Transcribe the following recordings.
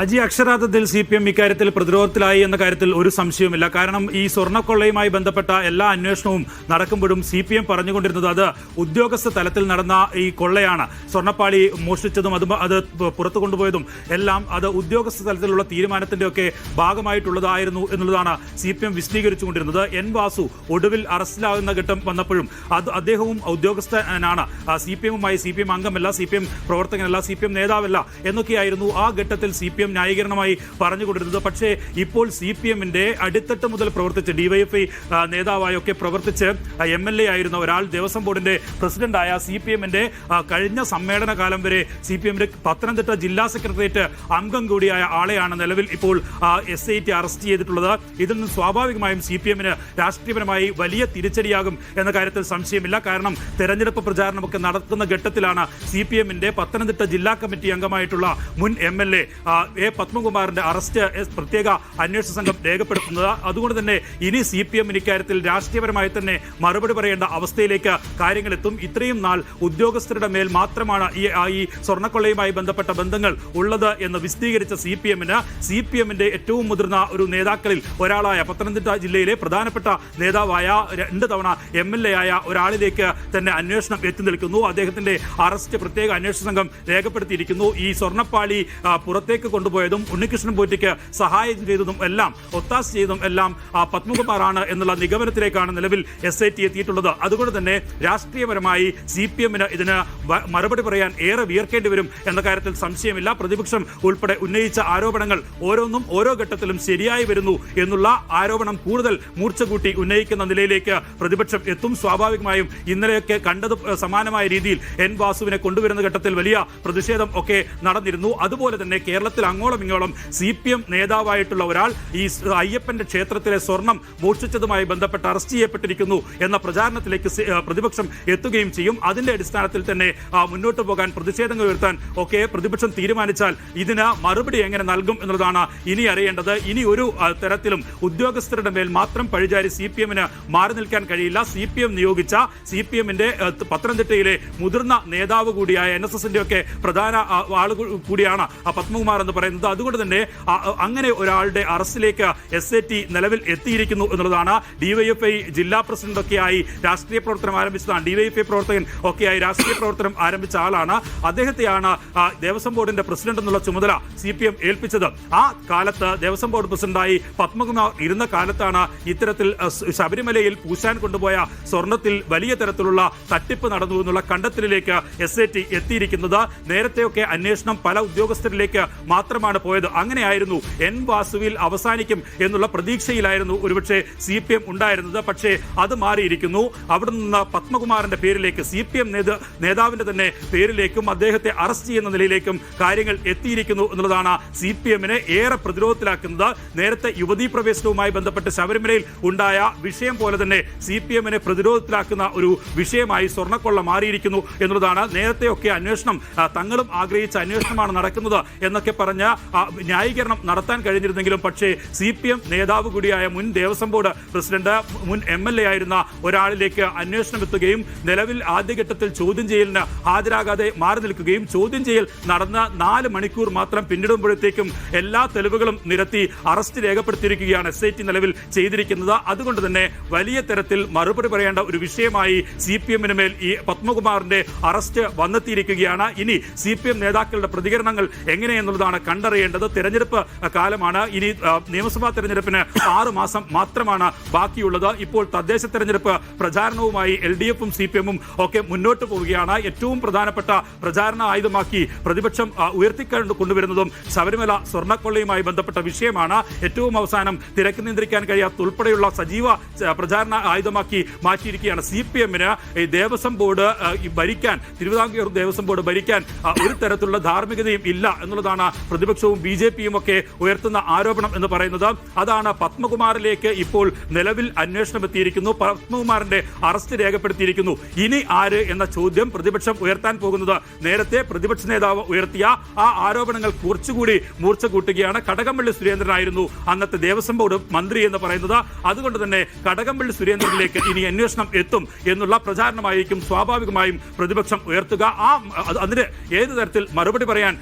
അജി അക്ഷരാർത്ഥത്തിൽ C P M ഇക്കാര്യത്തിൽ പ്രതിരോധത്തിലായി എന്ന കാര്യത്തിൽ ഒരു സംശയവുമില്ല. കാരണം ഈ സ്വർണക്കൊള്ളയുമായി ബന്ധപ്പെട്ട എല്ലാ അന്വേഷണവും നടക്കുമ്പോഴും സി പി എം പറഞ്ഞുകൊണ്ടിരുന്നത് അത് ഉദ്യോഗസ്ഥ തലത്തിൽ നടന്ന ഈ കൊള്ളയാണ്. സ്വർണപ്പാളി മോഷ്ടിച്ചതും അത് അത് പുറത്തു കൊണ്ടുപോയതും എല്ലാം അത് ഉദ്യോഗസ്ഥ തലത്തിലുള്ള തീരുമാനത്തിന്റെ ഒക്കെ ഭാഗമായിട്ടുള്ളതായിരുന്നു എന്നുള്ളതാണ് സി പി എം വിശദീകരിച്ചുകൊണ്ടിരുന്നത്. എൻ വാസു ഒടുവിൽ അറസ്റ്റിലാകുന്ന ഘട്ടം വന്നപ്പോഴും അത് അദ്ദേഹവും ഉദ്യോഗസ്ഥനാണ്. സി പി എമ്മുമായി സി പി എം അംഗമല്ല സി പി എം പ്രവർത്തകനല്ല സി പി എം നേതാവല്ല എന്നൊക്കെയായിരുന്നു ആ ഘട്ടത്തിൽ സി പി എം ന്യായീകരണമായി പറഞ്ഞുകൊണ്ടിരുന്നത്. പക്ഷേ ഇപ്പോൾ സി പി എമ്മിന്റെ അടിത്തട്ട് മുതൽ പ്രവർത്തിച്ച് ഡിവൈഎഫ്ഐ നേതാവായൊക്കെ പ്രവർത്തിച്ച് എം എൽ എ ആയിരുന്ന ഒരാൾ ദേവസ്വം ബോർഡിന്റെ പ്രസിഡന്റായ സി പി എമ്മിന്റെ കഴിഞ്ഞ സമ്മേളന കാലം വരെ സി പി എമ്മിന്റെ പത്തനംതിട്ട ജില്ലാ സെക്രട്ടേറിയറ്റ് അംഗം കൂടിയായ ആളെയാണ് നിലവിൽ ഇപ്പോൾ എസ് ഐ ടി അറസ്റ്റ് ചെയ്തിട്ടുള്ളത്. ഇതിൽ നിന്ന് സ്വാഭാവികമായും സി പി എമ്മിന് രാഷ്ട്രീയപരമായി വലിയ തിരിച്ചടിയാകും എന്ന കാര്യത്തിൽ സംശയമില്ല. കാരണം തെരഞ്ഞെടുപ്പ് പ്രചാരണമൊക്കെ നടത്തുന്ന ഘട്ടത്തിലാണ് സി പി എമ്മിന്റെ പത്തനംതിട്ട ജില്ലാ കമ്മിറ്റി അംഗമായിട്ടുള്ള മുൻ എം എൽ എ എ പത്മകുമാറിന്റെ അറസ്റ്റ് പ്രത്യേക അന്വേഷണ സംഘം രേഖപ്പെടുത്തുന്നത്. അതുകൊണ്ട് തന്നെ ഇനി സി പി എമ്മിന് ഇക്കാര്യത്തിൽ രാഷ്ട്രീയപരമായി തന്നെ മറുപടി പറയേണ്ട അവസ്ഥയിലേക്ക് കാര്യങ്ങളെത്തും ഇത്രയും നാൾ ഉദ്യോഗസ്ഥരുടെ മേൽ മാത്രമാണ് ഈ ഈ സ്വർണക്കൊള്ളയുമായി ബന്ധപ്പെട്ട ബന്ധങ്ങൾ ഉള്ളത് എന്ന് വിശദീകരിച്ച സി പി എമ്മിന് സി പി എമ്മിന്റെ ഏറ്റവും മുതിർന്ന ഒരു നേതാക്കളിൽ ഒരാളായ പത്തനംതിട്ട ജില്ലയിലെ പ്രധാനപ്പെട്ട നേതാവായ രണ്ട് തവണ എം എൽ എ ആയ ഒരാളിലേക്ക് തന്നെ അന്വേഷണം എത്തി നിൽക്കുന്നു അദ്ദേഹത്തിന്റെ അറസ്റ്റ് പ്രത്യേക അന്വേഷണ സംഘം രേഖപ്പെടുത്തിയിരിക്കുന്നു. ഈ സ്വർണപ്പാളി പുറത്തേക്ക് പുറത്തേക്ക് കൊണ്ടുപോയതും ഉണ്ണികൃഷ്ണൻ പോറ്റിക്ക് സഹായം ചെയ്തതും എല്ലാം ഒത്താശ ചെയ്തതും എല്ലാം ആ, പത്മകുമാറാണ് എന്നുള്ള നിഗമനത്തിലേക്കാണ് നിലവിൽ എസ് ഐ ടി എത്തിയിട്ടുള്ളത്. അതുകൊണ്ട് തന്നെ രാഷ്ട്രീയപരമായി സി പി എമ്മിന് ഇതിന് മറുപടി പറയാൻ ഏറെ വിയർക്കേണ്ടി വരും എന്ന കാര്യത്തിൽ സംശയമില്ല. പ്രതിപക്ഷം ഉൾപ്പെടെ ഉന്നയിച്ച ആരോപണങ്ങൾ ഓരോന്നും ഓരോ ഘട്ടത്തിലും ശരിയായി വരുന്നു എന്നുള്ള ആരോപണം കൂടുതൽ മൂർച്ച കൂട്ടി ഉന്നയിക്കുന്ന നിലയിലേക്ക് പ്രതിപക്ഷം എത്തും. സ്വാഭാവികമായും ഇന്നലെയൊക്കെ കണ്ടത് സമാനമായ രീതിയിൽ എൻ വാസുവിനെ കൊണ്ടുവരുന്ന ഘട്ടത്തിൽ വലിയ പ്രതിഷേധം ഒക്കെ നടന്നിരുന്നു. അതുപോലെ തന്നെ കേരളത്തിൽ അങ്ങോളം ഇങ്ങോളം സി പി എം നേതാവായിട്ടുള്ള ഒരാൾ ഈ അയ്യപ്പന്റെ ക്ഷേത്രത്തിലെ സ്വർണം മോഷ്ടിച്ചതുമായി ബന്ധപ്പെട്ട് അറസ്റ്റ് ചെയ്യപ്പെട്ടിരിക്കുന്നു എന്ന പ്രചാരണത്തിലേക്ക് പ്രതിപക്ഷം എത്തുകയും ചെയ്യും. അതിന്റെ അടിസ്ഥാനത്തിൽ തന്നെ മുന്നോട്ട് പോകാൻ പ്രതിഷേധങ്ങൾ ഉയർത്താൻ ഒക്കെ പ്രതിപക്ഷം തീരുമാനിച്ചാൽ ഇതിന് മറുപടി എങ്ങനെ നൽകും എന്നുള്ളതാണ് ഇനി അറിയേണ്ടത്. ഇനി ഒരു തരത്തിലും ഉദ്യോഗസ്ഥരുടെ മേൽ മാത്രം പഴിചാരി സി പി എമ്മിന് മാറി നിൽക്കാൻ കഴിയില്ല. സി പി എം നിയോഗിച്ച സി പി എമ്മിന്റെ പത്തനംതിട്ടയിലെ മുതിർന്ന നേതാവ് കൂടിയായ എൻ എസ് എസിന്റെ ഒക്കെ പ്രധാന ആ, കൂടിയാണ് പത്മകുമാർ എന്ന് പറയുന്നത് അതുകൊണ്ട് തന്നെ അങ്ങനെ ഒരാളുടെ അറസ്റ്റിലേക്ക് എസ് എ ടി നിലവിൽ എത്തിയിരിക്കുന്നു എന്നുള്ളതാണ് ഡിവൈഎഫ്ഐ ജില്ലാ പ്രസിഡന്റ് ഒക്കെയായി രാഷ്ട്രീയ പ്രവർത്തനം ആരംഭിച്ചതാണ്. ഡിവൈഎഫ്ഐ പ്രവർത്തകൻ ഒക്കെയായി രാഷ്ട്രീയ പ്രവർത്തനം ആരംഭിച്ച ആളാണ്. അദ്ദേഹത്തെയാണ് ദേവസ്വം ബോർഡിന്റെ പ്രസിഡന്റ് എന്നുള്ള ചുമതല സി പി എം ഏൽപ്പിച്ചത്. ആ കാലത്ത് ദേവസ്വം ബോർഡ് പ്രസിഡന്റായി പത്മകുമാർ ഇരുന്ന കാലത്താണ് ഇത്തരത്തിൽ ശബരിമലയിൽ പൂശാൻ കൊണ്ടുപോയ സ്വർണത്തിൽ വലിയ തരത്തിലുള്ള തട്ടിപ്പ് നടന്നു എന്നുള്ള കണ്ടെത്തലിലേക്ക് എസ് എത്തിയിരിക്കുന്നത്. നേരത്തെയൊക്കെ അന്വേഷണം പല ഉദ്യോഗസ്ഥരിലേക്ക് മാത്രമാണ് പോയത്. അങ്ങനെയായിരുന്നു എൻ വാസുവിൽ അവസാനിക്കും എന്നുള്ള പ്രതീക്ഷയിലായിരുന്നു ഒരുപക്ഷെ സി പി എം ഉണ്ടായിരുന്നത്. പക്ഷേ അത് മാറിയിരിക്കുന്നു. അവിടെ നിന്ന് പത്മകുമാറിന്റെ പേരിലേക്ക് സി പി എം നേതാവിന്റെ തന്നെ പേരിലേക്കും അദ്ദേഹത്തെ അറസ്റ്റ് ചെയ്യുന്ന നിലയിലേക്കും കാര്യങ്ങൾ എത്തിയിരിക്കുന്നു എന്നുള്ളതാണ് സി പി എമ്മിനെ ഏറെ പ്രതിരോധത്തിലാക്കുന്നത്. നേരത്തെ യുവതീ പ്രവേശനവുമായി ബന്ധപ്പെട്ട് ശബരിമലയിൽ ഉണ്ടായ വിഷയം പോലെ തന്നെ സി പി എമ്മിനെ പ്രതിരോധത്തിലാക്കുന്ന ഒരു വിഷയമായി സ്വർണക്കൊള്ള മാറിയിരിക്കുന്നു എന്നുള്ളതാണ് നേരത്തെയൊക്കെ അന്വേഷണം തങ്ങളും ആഗ്രഹിച്ച അന്വേഷണമാണ് നടക്കുന്നത് എന്നൊക്കെ പറഞ്ഞ് ആ, ന്യായീകരണം നടത്താൻ കഴിഞ്ഞിരുന്നെങ്കിലും പക്ഷേ സി പി എം നേതാവ് കൂടിയായ മുൻ ദേവസ്വം ബോർഡ് പ്രസിഡന്റ് മുൻ എം എൽ എ ആയിരുന്ന ഒരാളിലേക്ക് അന്വേഷണം എത്തുകയും നിലവിൽ ആദ്യഘട്ടത്തിൽ ചോദ്യം ചെയ്യലിന് ഹാജരാകാതെ മാറി നിൽക്കുകയും ചോദ്യം ചെയ്യൽ നടന്ന നാല് മണിക്കൂർ മാത്രം പിന്നിടുമ്പോഴത്തേക്കും എല്ലാ തെളിവുകളും നിരത്തി അറസ്റ്റ് രേഖപ്പെടുത്തിയിരിക്കുകയാണ് എസ് ഐ ടി നിലവിൽ ചെയ്തിരിക്കുന്നത്. അതുകൊണ്ട് തന്നെ വലിയ തരത്തിൽ മറുപടി പറയേണ്ട ഒരു വിഷയമായി സി പി എമ്മിന് മേൽ ഈ പത്മകുമാറിന്റെ അറസ്റ്റ് വന്നെത്തിയിരിക്കുകയാണ്. ഇനി സി പി എം നേതാക്കളുടെ പ്രതികരണങ്ങൾ എങ്ങനെയെന്നുള്ളതാണ് കണ്ടറിയേണ്ടത്. തെരഞ്ഞെടുപ്പ് കാലമാണ്. ഇനി നിയമസഭാ തെരഞ്ഞെടുപ്പിന് ആറ് മാസം മാത്രമാണ് ബാക്കിയുള്ളത്. ഇപ്പോൾ തദ്ദേശ തെരഞ്ഞെടുപ്പ് പ്രചാരണവുമായി എൽ ഡി എഫും സി പി എമ്മും ഒക്കെ മുന്നോട്ട് പോവുകയാണ്. ഏറ്റവും പ്രധാനപ്പെട്ട പ്രചാരണ ആയുധമാക്കി പ്രതിപക്ഷം ഉയർത്തിക്കൊണ്ട് കൊണ്ടുവരുന്നതും ശബരിമല സ്വർണക്കൊള്ളയുമായി ബന്ധപ്പെട്ട വിഷയമാണ്. ഏറ്റവും അവസാനം തിരക്ക് നിയന്ത്രിക്കാൻ കഴിയാത്ത ഉൾപ്പെടെയുള്ള സജീവ പ്രചാരണ ആയുധമാക്കി മാറ്റിയിരിക്കുകയാണ് സി പി എമ്മിന്. ഈ ദേവസ്വം ബോർഡ് ഭരിക്കാൻ തിരുവിതാംകൂർ ദേവസ്വം ബോർഡ് ഭരിക്കാൻ ഒരു തരത്തിലുള്ള ധാർമ്മികതയും ഇല്ല എന്നുള്ളതാണ് പ്രതിപക്ഷവും ബി ജെ പിയും ഒക്കെ ഉയർത്തുന്ന ആരോപണം എന്ന് പറയുന്നത് അതാണ് പത്മകുമാറിലേക്ക് ഇപ്പോൾ നിലവിൽ അന്വേഷണം എത്തിയിരിക്കുന്നു. പത്മകുമാറിന്റെ അറസ്റ്റ് രേഖപ്പെടുത്തിയിരിക്കുന്നു. ഇനി ആര് എന്ന ചോദ്യം പ്രതിപക്ഷം ഉയർത്താൻ പോകുന്നത്? നേരത്തെ പ്രതിപക്ഷ നേതാവ് ഉയർത്തിയ ആ ആരോപണങ്ങൾ കുറച്ചുകൂടി മൂർച്ച കൂട്ടുകയാണ്. കടകംപള്ളി സുരേന്ദ്രനായിരുന്നു അന്നത്തെ ദേവസ്വം ബോർഡ് മന്ത്രി എന്ന് പറയുന്നത്. അതുകൊണ്ട് തന്നെ കടകംപള്ളി സുരേന്ദ്രനിലേക്ക് ഇനി അന്വേഷണം എത്തും എന്നുള്ള പ്രചാരണമായിരിക്കും സ്വാഭാവികമായും പ്രതിപക്ഷം ഉയർത്തുക. ആ അത് അതിന് ഏത് തരത്തിൽ മറുപടി പറയാൻ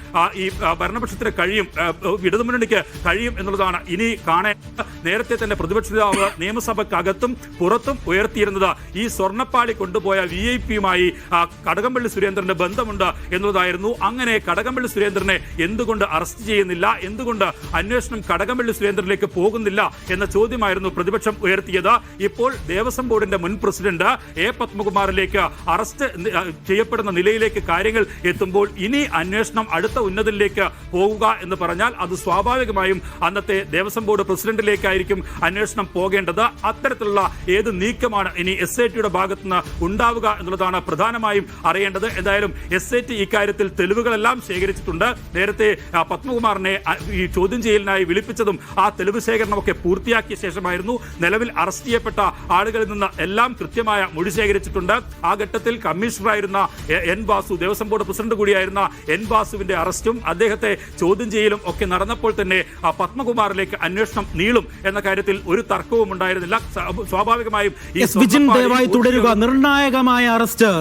ഈ ഭരണപക്ഷത്തിന് അദ്ദേഹത്തിന് കഴിയും ഇടതുമുന്നണിക്ക് കഴിയും എന്നുള്ളതാണ് ഇനി കാണേ. നേരത്തെ തന്നെ പ്രതിപക്ഷ നേതാവ് നിയമസഭക്കകത്തും പുറത്തും ഉയർത്തിയിരുന്നത് ഈ സ്വർണപ്പാളി കൊണ്ടുപോയ വി ഐ പിയുമായി കടകംപള്ളി സുരേന്ദ്രന്റെ ബന്ധമുണ്ട് എന്നുള്ളതായിരുന്നു. അങ്ങനെ കടകംപള്ളി സുരേന്ദ്രനെ എന്തുകൊണ്ട് അറസ്റ്റ് ചെയ്യുന്നില്ല? എന്തുകൊണ്ട് അന്വേഷണം കടകംപള്ളി സുരേന്ദ്രനിലേക്ക് പോകുന്നില്ല എന്ന ചോദ്യമായിരുന്നു പ്രതിപക്ഷം ഉയർത്തിയത്. ഇപ്പോൾ ദേവസ്വം ബോർഡിന്റെ മുൻ പ്രസിഡന്റ് എ പത്മകുമാറിലേക്ക് അറസ്റ്റ് ചെയ്യപ്പെടുന്ന നിലയിലേക്ക് കാര്യങ്ങൾ എത്തുമ്പോൾ ഇനി അന്വേഷണം അടുത്ത ഉന്നതിലേക്ക് പോകുക എന്ന് പറഞ്ഞാൽ അത് സ്വാഭാവികമായും അന്നത്തെ ദേവസ്വം ബോർഡ് പ്രസിഡന്റിലേക്കായിരിക്കും അന്വേഷണം പോകേണ്ടത്. അത്തരത്തിലുള്ള ഏത് നീക്കമാണ് ഇനി എസ് ഐ ടിയുടെ ഭാഗത്തുനിന്ന് ഉണ്ടാവുക എന്നുള്ളതാണ് പ്രധാനമായും അറിയേണ്ടത്. എന്തായാലും എസ് ഐ ടി ഇക്കാര്യത്തിൽ തെളിവുകളെല്ലാം ശേഖരിച്ചിട്ടുണ്ട്. നേരത്തെ പത്മകുമാറിനെ ഈ ചോദ്യം ചെയ്യലിനായി വിളിപ്പിച്ചതും ആ തെളിവ് ശേഖരണമൊക്കെ പൂർത്തിയാക്കിയ ശേഷമായിരുന്നു. നിലവിൽ അറസ്റ്റ് ചെയ്യപ്പെട്ട ആളുകളിൽ നിന്ന് എല്ലാം കൃത്യമായ മൊഴി ശേഖരിച്ചിട്ടുണ്ട്. ആ ഘട്ടത്തിൽ കമ്മീഷണറായിരുന്ന N Basu Devaswom board president കൂടിയായിരുന്ന N ബാസുവിന്റെ അറസ്റ്റും അദ്ദേഹത്തെ ചോദ്യം ചെയ്യലും ഒക്കെ നടന്നപ്പോൾ തന്നെ ആ പത്മകുമാറിലേക്ക് അന്വേഷണം നീളും എന്ന കാര്യത്തിൽ ഒരു തർക്കവും ഉണ്ടായിരുന്നില്ല സ്വാഭാവികമായും ദയവായി തുടരുക. നിർണായകമായ അറസ്റ്റ്.